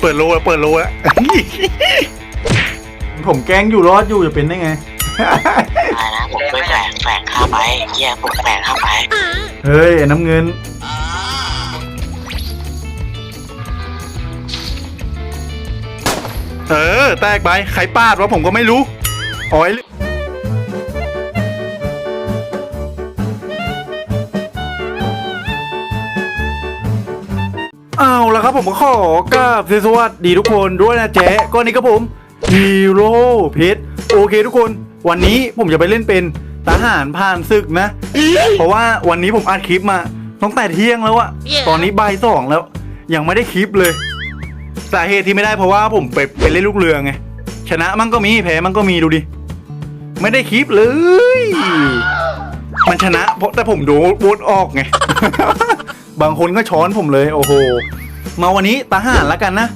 เปิดโลแล้วเปิดโลแล้วผมแกล้งอยู่รอดอยู่จะเป็นได้ไงตายนะผมไปแฝงแฝงเข้าไปเฮียผมแฝงเข้าไปเฮ้ยไอ้น้ำเงิน เออ แตกไป ใครปาดวะผมก็ไม่รู้โอ้ย ครับผมก็ขอกราบสวัสดีทุกคนด้วยนะเจ๊ก็นี่ครับผมฮีโร่เพชรโอเคทุกคน วันนี้ผมจะไปเล่นเป็นทหารผ่านศึกนะ เพราะว่าวันนี้ผมอัดคลิปมาตั้งแต่เที่ยงแล้วอะตอนนี้บ่ายสองแล้ว ยังไม่ได้คลิปเลยสาเหตุที่ไม่ได้เพราะว่าผมไปไปเล่นลูกเรือไงชนะมันก็มีแพ้มันก็มีดูดิ ไม่ได้คลิปเลย มันชนะ เพราะแต่ผมโดนโบดออกไง บางคนก็ช้อนผมเลย โอ้โห มาวันนี้ทหารละกันนะ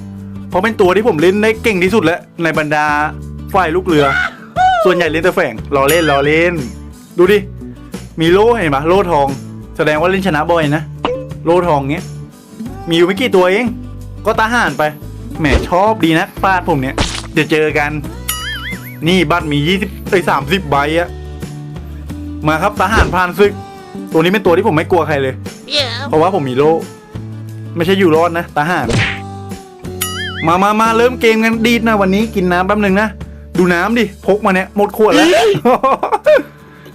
เพราะเป็นตัวที่ผมเล่นได้เก่งที่สุดแล้ว ในบรรดาฝ่ายลูกเรือ ส่วนใหญ่เล่นแต่แฝงรอเล่นรอเล่น ดูดิ มีโล่เห็นปะโล่ทอง แสดงว่าเล่นชนะบ่อยนะ โล่ทองเงี้ย มีอยู่ไม่กี่ตัวเอง ก็ทหารไป แหมชอบดีนะฟาดผมเนี่ยเดี๋ยวเจอกัน นี่บัตรมียี่สิบไอ้สามสิบใบอะมาครับทหารพรานซึก ตัวนี้เป็นตัวที่ผมไม่กลัวใครเลย Yeah. เพราะว่าผมมีโล่ ไม่ใช่อยู่รอดนะทหารมามามาเริ่มเกมกันดีดนะวันนี้กินน้ำแป๊บหนึ่งนะ ดูน้ำดิพกมาเนี่ยหมดขวดแล้ว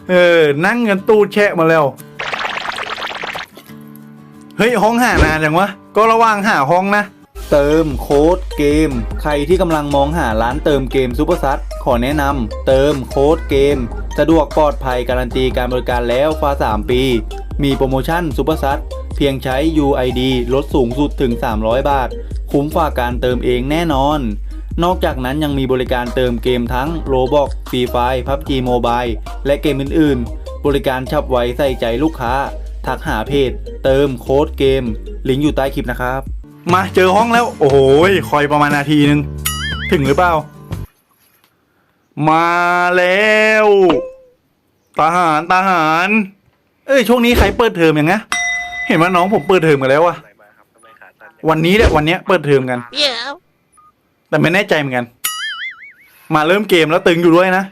เออ นั่งกันตูดแชะมาแล้ว เฮ้ย ห้องหานานจังวะ ก็ระหว่างหาห้องนะ เติมโค้ดเกม ใครที่กำลังมองหาร้านเติมเกมซูเปอร์ซัขอแนะนำเติมโค้ดเกม สะดวกปลอดภัยการันตีการบริการแล้วฟ้า3 ปี มีโปรโมชั่นซูเปอร์ซั เพียงใช้ UID ลดสูงสุดถึง 300 บาท คุ้มฝ่าการเติมเองแน่นอน นอกจากนั้นยังมีบริการเติมเกมทั้ง Roblox Free Fire PUBG Mobile และเกมอื่น ๆ บริการฉับไวใส่ใจลูกค้า ทักหาเพจ เติมโค้ดเกม ลิงก์อยู่ใต้คลิปนะครับ มาเจอห้องแล้ว โอ้โหยคอยประมาณนาทีนึง ถึงหรือเปล่า มาแล้วทหารทหาร เอ้ย ช่วงนี้ใครเปิดเทอมอยังไง เห็นว่าน้องผมเปิดเทอมกันแล้วอะวันนี้แหละวันเนี้ยเปิดเทอมกัน Yeah. แต่ไม่แน่ใจเหมือนกัน มาเริ่มเกมแล้วตึงอยู่ด้วยนะ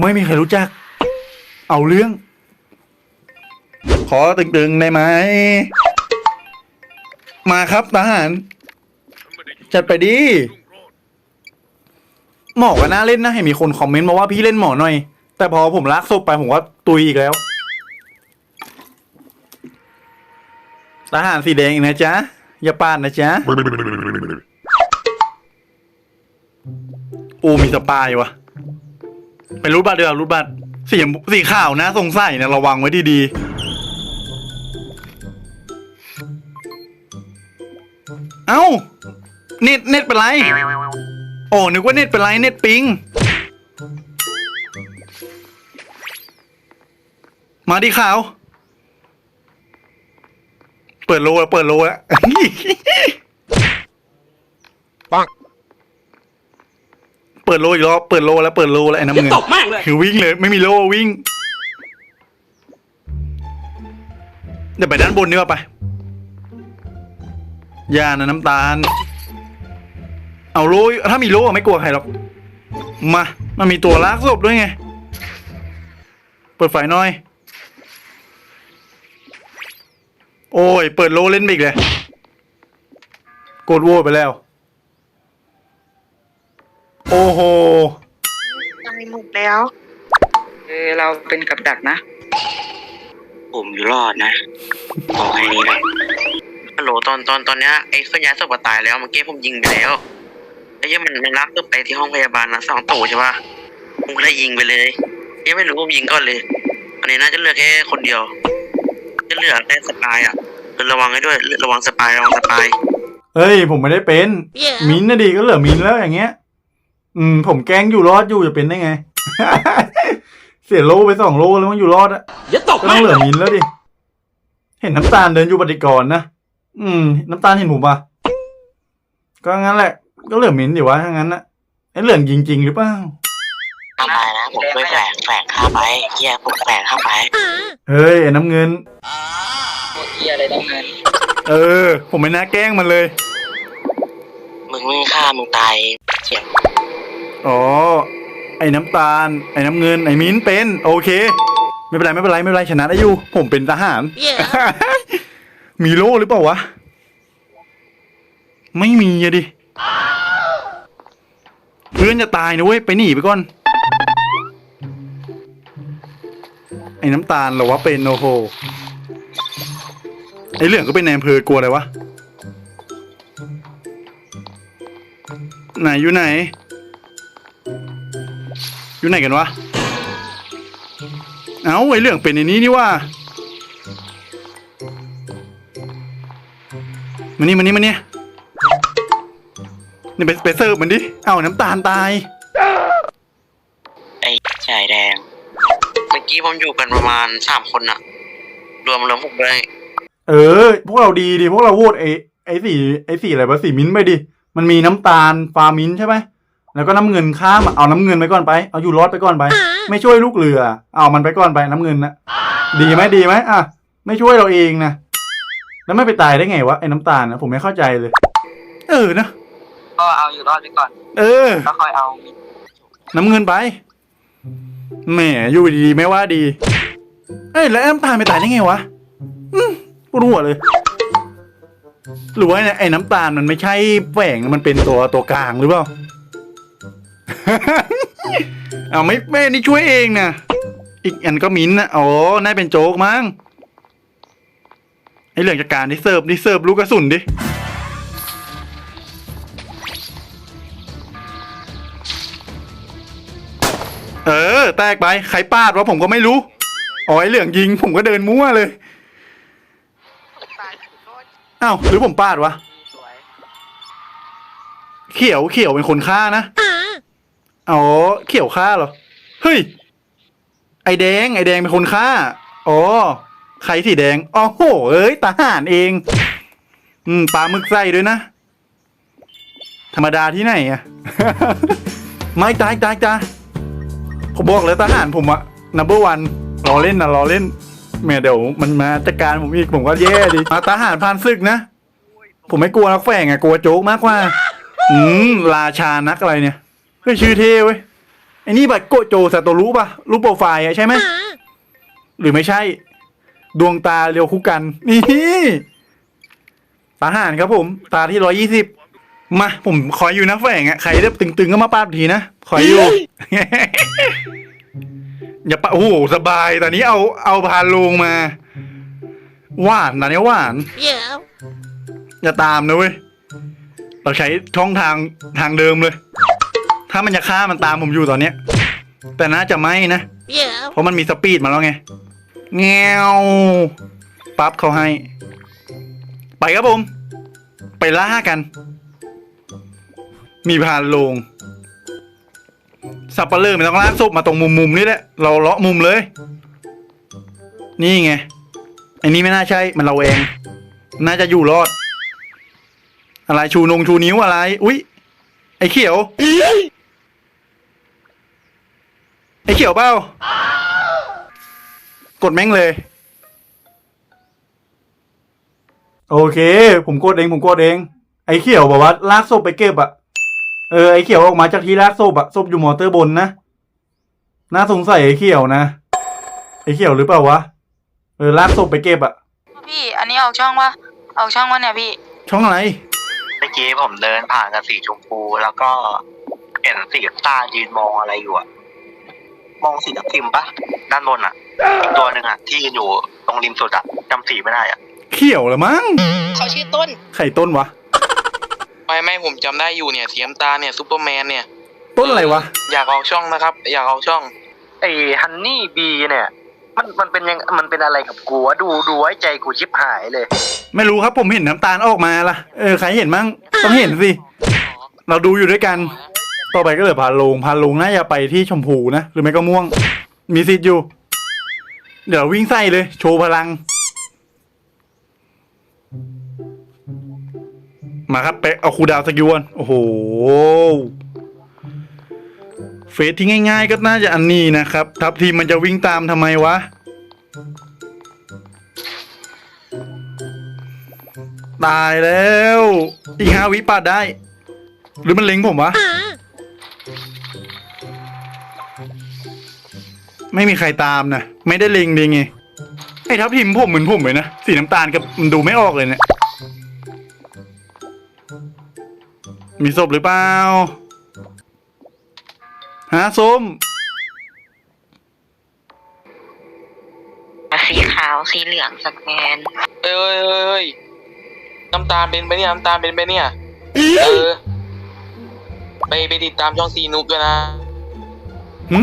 ไม่มีใครรู้จัก เอาเรื่อง ขอตึงๆได้ไหม มาครับทหาร จัดไปดิ หมอก็น่าเล่นนะเห็นมีคนคอมเมนต์มาว่าพี่เล่นหมอหน่อย แต่พอผมลากศพไปผมก็ตุยอีกแล้ว ทหารสีแดงอีกนะจ๊ะ อย่าปาดนะจ๊ะอ้มีสปายวะเป็นรูดบัตรเดียวารูดบัตรสีสีขาวนะสงสัยนะระวังไว้ดีๆ เอ้า เน็ตเน็ตเป็นไร โอ้นึกว่าเน็ตเป็นไรเน็ตปิง มาดิขาว เปิดโลแล้วเปิดโลแล้วเปิดโลอีกรอบเปิดโลแล้วเปิดโลแล้วไอ้น้ำเงินตกมากเลยคือวิ่งเลย ไม่มีโลวิ่งเดี๋ยวไปด้านบนดีกว่าไปอย่านะน้ำตาล เอาโลถ้ามีโลอะไม่กลัวใครหรอกมา มันมีตัวลากศพด้วยไง เปิดไฟหน่อย โอ้ย เปิดโลเล่นไปอีกเลย กดโหวตไปแล้ว โอ้โห ตายหมดแล้ว เออเราเป็นกับดักนะ ผมอยู่รอดนะบอกให้นี้เลยฮัลโหลตอนตอนตอนเนี้ยไอ้เคลื่อนย้ายศพอะตายแล้วเมื่อกี้ผมยิงไปแล้วไอ้เหี้ยังมันมันรับศพไปที่ห้องพยาบาลนะสองตัวใช่ปะผมก็เลยยิงไปเลยยังไม่รู้ผมยิงก่อนเลยอันนี้น่าจะเหลือแค่คนเดียวจะ เหลือแค่สปายอะเออระวังให้ด้วยระวังสปายระวังสปายเฮ้ย ผมไม่ได้เป็น Yeah. มินท์นะดีก็เหลือมินท์แล้วอย่างเงี้ย อืม ผมแกล้งอยู่รอดอยู่จะเป็นได้ไง เสียโลไปสองโลแล้วมันอยู่รอดอะอย่าตกก็ต้องเหลือมินท์แล้วดิ เห็นน้ำตาลเดินอยู่ปฏิกรณ์นะ อืม น้ำตาลเห็นผมปะก็งั้นแหละ ก็เหลือมินท์ดิวะถ้างั้นนะไอ้เหลืองจริง ๆ หรือเปล่าตายนะผมไปแฝงแฝงเข้าไปเฮียผมแฝงเข้าไป เฮ้ยไอ้น้ำเงิน เฮียอะไรต้องเงินเออ ผมไม่น่าแกล้งมันเลย มึงไม่ฆ่ามึงตายเจ็บอ๋อ ไอ้น้ำตาล ไอ้น้ำเงิน ไอ้มิ้นเป็น โอเค ไม่เป็นไรไม่เป็นไรไม่เป็นไรชนะได้อยู่ ผมเป็นทหาร มีโล่หรือเปล่าวะ ไม่มีอะดิ เพื่อนจะตายนะเว้ย ไปหนีไปก่อน ไอ้น้ำตาลเหรอวะเป็นโอ้โห ไอ้เหลืองก็เป็นนายอำเภอกลัวอะไรวะไหนอยู่ไหน อยู่ไหนกันวะ เอ้าไอ้เหลืองเป็นในนี้นี่ว่ามานี่มานี่มานี่นี่ไปไปเสิร์ฟมันดิ เอาน้ำตาลตาย ไอ้ชายแดง เมื่อกี้ผมอยู่กันประมาณสามคนอะรวมรวมผมด้วย เออ พวกเราดีดิพวกเราโหวตไอ้ไอ้สีไอ้สีอะไรวะสีมิ้นท์ไปดิ มันมีน้ำตาลฟ้ามิ้นท์ใช่ไหมแล้วก็น้ำเงินข้ามอะเอาน้ำเงินไปก่อนไปเอาอยู่รอดไปก่อนไป ไม่ช่วยลูกเรือ เอามันไปก่อนไปน้ำเงินนะดีไหมดีไหมอะไม่ช่วยเราเองนะแล้วไม่ไปตายได้ไงวะไอ้น้ำตาลนะผมไม่เข้าใจเลย เออนะก็เอาอยู่รอดไปก่อนเออ แล้วค่อยเอาน้ำเงินไปแหมอยู่ดีๆไม่ว่าดี เอ้ยแล้วน้ำตาลไปตายได้ไงวะอืม ปวดหัวเลย หรือว่าไอ้น้ำตาลมันไม่ใช่แฝงมันเป็นตัวตัวกลางหรือเปล่า เอาไม่แม่นี่ช่วยเองนะอีกอันก็มิ้นท์นะอ๋อน่าเป็นโจ๊กมั้งไอ้เรื่องจัดการที่เสิร์ฟนี่เสิร์ฟลูกกระสุนดิเออ แตกไป ใครปาดวะผมก็ไม่รู้ อ๋อไอเหลืองยิง ผมก็เดินมั่วเลย อ้าวหรือผมปาดวะ สวยเขียวเขียวเป็นคนฆ่านะอ๋อเขียวฆ่าเหรอ เฮ้ย ไอแดง ไอแดงเป็นคนฆ่า อ๋อ ใครสีแดงอ๋อโห เอ้ยทหารเอง อืมปลาหมึกใส่ด้วยนะ ธรรมดาที่ไหนอะ ไม่ตายตายตายผมบอกแล้วทหารผมอะ number one รอเล่นนะรอเล่น แม่เดี๋ยวมันมาจัดการผมอีกผมก็แย่ดิมาทหารพานศึกนะ ผมไม่กลัวนักแฝงอะกลัวโจ๊กมากกว่า อืมราชานักอะไรเนี่ยเฮ้ยชื่อเท่เว้ยไอ้นี่บัตรโกโจซาโตรุป่ะรูปโปรไฟล์อะใช่ไหมหรือไม่ใช่ ดวงตาเรียวคู่กัน นี่ทหารครับผม ตาที่ร้อยี่สิบมาผมคอยอยู่นะแฝงอะใครได้ตึงๆก็มาป้าบทีนะคอยอยู่ อย่าปะโอ้โหสบายตอนนี้เอาเอาพานลงมา หวานตอนนี้หวาน Yeah. อย่าตามนะเว้ย เราใช้ช่องทางทางเดิมเลย ถ้ามันจะฆ่ามันตามผมอยู่ตอนเนี้ย แต่น่าจะไม่นะ Yeah. เพราะมันมีสปีดมาแล้วไงแงวปั๊บเขาให้ ไปครับผม ไปล่ากัน มีพานลง สับปะเลอไม่ต้องลากศพมาตรงมุมมุมนี่แหละ เราเลาะมุมเลย นี่ไงไอ้นี่ไม่น่าใช่ มันเราเอง น่าจะอยู่รอด อะไรชูนงชูนิ้วอะไร อุ๊ย ไอ้เขียว ไอ้เขียวเปล่ากดแม่งเลย โอเค ผมกดเอง ผมกดเอง ไอ้เขียวบอกว่าลากศพไปเก็บอะ เออไอ้เขียวออกมาจากที่ลากศพอะศพอยู่มอเตอร์บนนะน่าสงสัยไอ้เขียวนะไอ้เขียวหรือเปล่าวะเออลากศพไปเก็บอะพี่ อันนี้ออกช่องวะออกช่องวะเนี่ยพี่ ช่องอะไรเมื่อกี้ผมเดินผ่านกับสีชมพู แล้วก็เห็นสีตายืนมองอะไรอยู่อะมองสีทับทิมปะด้านบนอะอีกตัวหนึ่งอะที่ยืนอยู่ตรงริมสุดอะจำสีไม่ได้อะเขียวเหรือมั้งเขาชื่อต้น ไข่ต้นวะ ไม่ไม่ผมจำได้อยู่เนี่ยสีน้ำตาลเนี่ยซูเปอร์แมนเนี่ย ต้นอะไรวะ อยากออกช่องนะครับ อยากออกช่อง ไอ้ฮันนี่บีเนี่ย มันมันเป็นยังมันเป็นอะไรกับกูวะดูดูไว้ใจกูชิบหายเลย ไม่รู้ครับผมเห็นน้ำตาลออกมาล่ะ เออใครเห็นมั้งต้องเห็นสิ เราดูอยู่ด้วยกัน ต่อไปก็เหลือพาลงพาลงน่าจะไปที่ชมพูนะ หรือไม่ก็ม่วง มีสิทธิ์อยู่ เดี๋ยววิ่งใส่เลย โชว์พลัง มาครับไปเอาคูดาวสกิลก่อนโอ้โหเฟสที่ง่าย ๆ ก็น่าจะอันนี้นะครับ ทับทีมมันจะวิ่งตามทำไมวะ ตายแล้ว อีกห้าวิปาดได้ หรือมันเล็งผมวะ ไม่มีใครตามนะ ไม่ได้เล็งดีไง ไอ้ทับทิมผมเหมือนผมเลยนะ สีน้ำตาลกับมันดูไม่ออกเลยเนี่ย มีศพหรือเปล่าฮะส้มสีขาวสีเหลืองสแกนเอ้ยเอ้ยเอ้ยน้ำตาลเป็นไปเนี่ยน้ำตาลเป็นไปเนี่ยเออ ไปไปติดตามช่องซีนุกด้วยนะหึ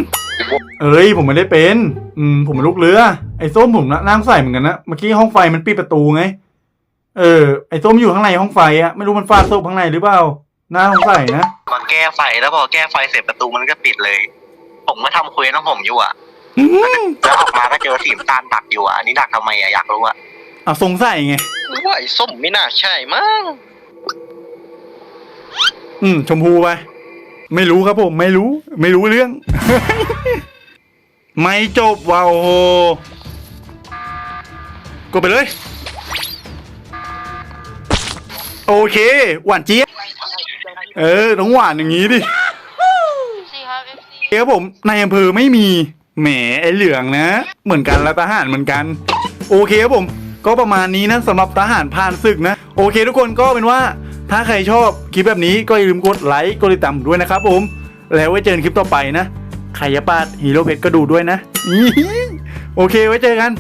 เอ้ย ผมไม่ได้เป็น อืม ผมเป็นลูกเรือ ไอ้ส้มผมนะนั่งใส่เหมือนกันนะ เมื่อกี้ห้องไฟมันปิดประตูไง เออ ไอ้ส้มอยู่ข้างในห้องไฟอะไม่รู้มันฟาดศพข้างในหรือเปล่า น่าสงสัยนะมาแก้ไฟแล้วพอแก้ไฟเสร็จประตูมันก็ปิดเลย ผมก็ทำเควสของผมอยู่อะแล้วออกมาก็เจอสีน้ำตาลดักอยู่อะอันนี้ดักทำไมอะอยากรู้อะเอาสงสัยไง ว่าไอ้ส้มไม่น่าใช่มั้งอืม ชมพูไป ไม่รู้ครับผม ไม่รู้ ไม่รู้เรื่อง ไม่จบว่ะโอ้โหกดไปเลย โอเค หวานเจี๊ยบ เออต้องหวานอย่างนี้ดิสีครับเอฟซีครับผมในอำเภอไม่มีแหมไอเหลืองนะ เหมือนกันแล้วทหารเหมือนกัน โอเคครับผม ก็ประมาณนี้นะสำหรับทหารผ่านศึกนะ โอเค ทุกคนก็เป็นว่าถ้าใครชอบคลิปแบบนี้ก็อย่าลืมกดไลค์กดติดตามด้วยนะครับผม แล้วไว้เจอกันคลิปต่อไปนะใครจะปาดฮีโร่เพชรก็ดูด้วยนะ โอเคไว้เจอกัน